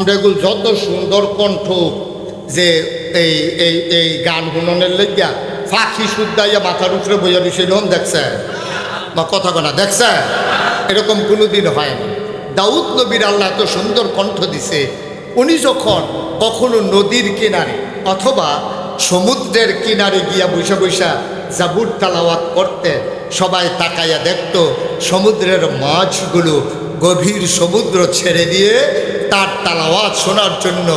আমরা এগুলো যত সুন্দর কণ্ঠ যে এই এই এই গান গুণনের লেগিয়া ফাঁকি শুদ্ধাইয়া মাথার উপরে বইয়া লোন দেখছে? বা কথা কনা, দেখছে? এরকম কোনোদিন হয় না। দাউদ নবীর আল্লাহ এত সুন্দর কণ্ঠ দিছে, উনি যখন কখনো নদীর কিনারে অথবা সমুদ্রের কিনারে গিয়া বৈশা বৈশা জাবুর তালাওয়াত করতে সবাই তাকাইয়া দেখত, সমুদ্রের মাছগুলো গভীর সমুদ্র ছেড়ে দিয়ে তার তালাওয়াত শোনার জন্য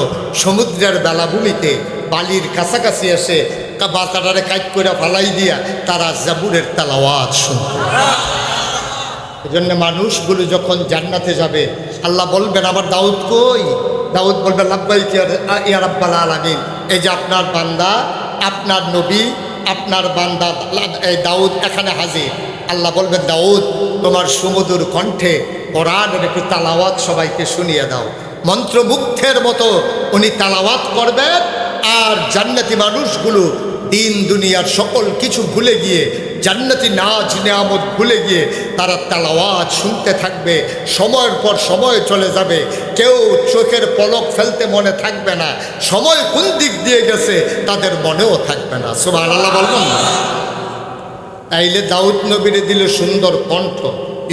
সমুদ্রের বেলাভূমিতে বালির কাছাকাছি এসে বাতাটারে কাজ করে ফালাই দিয়া তারা জাবুরের তালাওয়াত শুনত এই জন্য মানুষগুলো যখন জান্নাতে যাবে, আল্লাহ বলবেন আমার দাউদ কই? দাউদ বলবেন লাব্বাই ইয়া রাব্বাল আলামিন। এই যে আপনার বান্দা, আপনার নবী, আপনার বান্দা, এই দাউদ এখানে হাজির। আল্লাহ বলবেন, দাউদ, তোমার সুমধুর কণ্ঠে কোরআনের একটু তালাওয়াত সবাইকে শুনিয়ে দাও। মন্ত্রমুগ্ধের মতো উনি তালাওয়াত করবেন আর জান্নাতি মানুষগুলো দিন দুনিয়ার সকল কিছু ভুলে গিয়ে, জান্নাতি নাচ নেয়ামত ভুলে গিয়ে তারা তালাওয়াত শুনতে থাকবে, সময়ের পর সময় চলে যাবে। কেউ চোখের পলক ফেলতে মনে থাকবে না, সময় কোন দিক দিয়ে গেছে তাদের মনেও থাকবে না। সুবাহ আল্লাহ বলবেন না তাইলে দাউদ নবীরে দিল সুন্দর কণ্ঠ।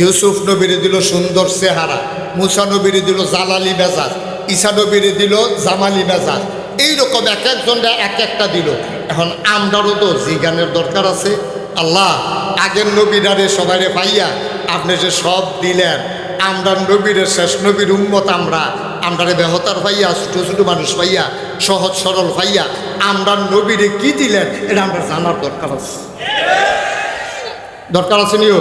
ইউসুফ নবীরে দিল সুন্দর চেহারা, মুসা নবীরে দিল জালালি মেজাজ, ঈসা নবীরে দিল জামালি মেজাজ। এইরকম এক একজনরা এক একটা দিল। এখন আমরারও তো জিগানের দরকার আছে। আল্লাহ, আগের নবীরারে সবাইরে পাইয়া আপনি যে সব দিলেন, আমরা নবীর শেষ নবীর উম্মত আমরা। আমরারে বেহতার পাইয়া ছোটো ছোটো মানুষ পাইয়া সহজ সরল পাইয়া আমরা নবীরে কি দিলেন, এটা আমরা জানার দরকার আছে। দরকার আছে নিও।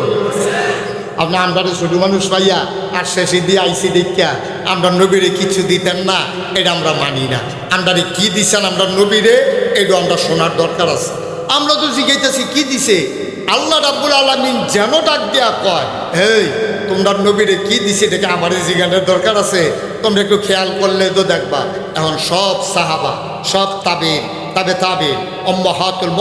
আপনি আমরা ছোটো মানুষ পাইয়া আর শেষে দিয়ে আইসি দেখা আমরা নবীরে কিছু দিতেন না, এটা আমরা মানি না। আমরা কি দিছেন আমরা নবীরে এটা আমরা শোনার দরকার আছে। আমরা তো জিজ্ঞাসি কি দিছে? আল্লাহ রাব্বুল আলমিন যেন ডাক দেয়া কয়, হেই, তোমরা নবীরে কি দিছে এটাকে আমার জিজ্ঞানের দরকার আছে? তোমরা একটু খেয়াল করলে তো দেখবা, এখন সব সাহাবা, সব তাবে তাবে তাবে অম্মাহাতুল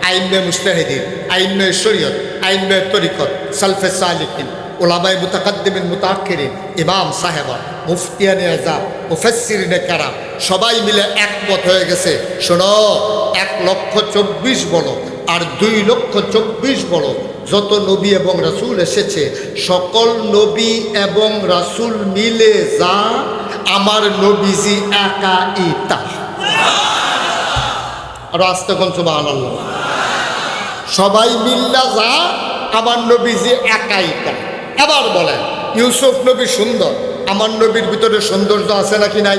মুমিনিন আইনবে মুস্তাহিদিন, আইনবে শরীয়ত, আইনবে তরিকত, সালফে সালিকিন ওলামাই মুতাকাদ্দিমিন মুতাক্ষিরিন ইমাম সাহেবা, মুফতিয়ানে আজাব মুফাসসিরিনে কারাম, সবাই মিলে একমত হয়ে গেছে। শোনো, এক লক্ষ চব্বিশ বলো আর দুই লক্ষ চব্বিশ বলো, যত নবী এবং রাসূল এসেছে, সকল নবী এবং রাসূল মিলে যা, আমার নবীজি একা ইতা আর আসতে কোন সুবাহ আল্লাহ সবাই মিল্লা যা, আমার যে একাই তা এবার বলেন, ইউসুফ নবী সুন্দর, আমার নবীর ভিতরে সৌন্দর্য আছে নাকি নাই?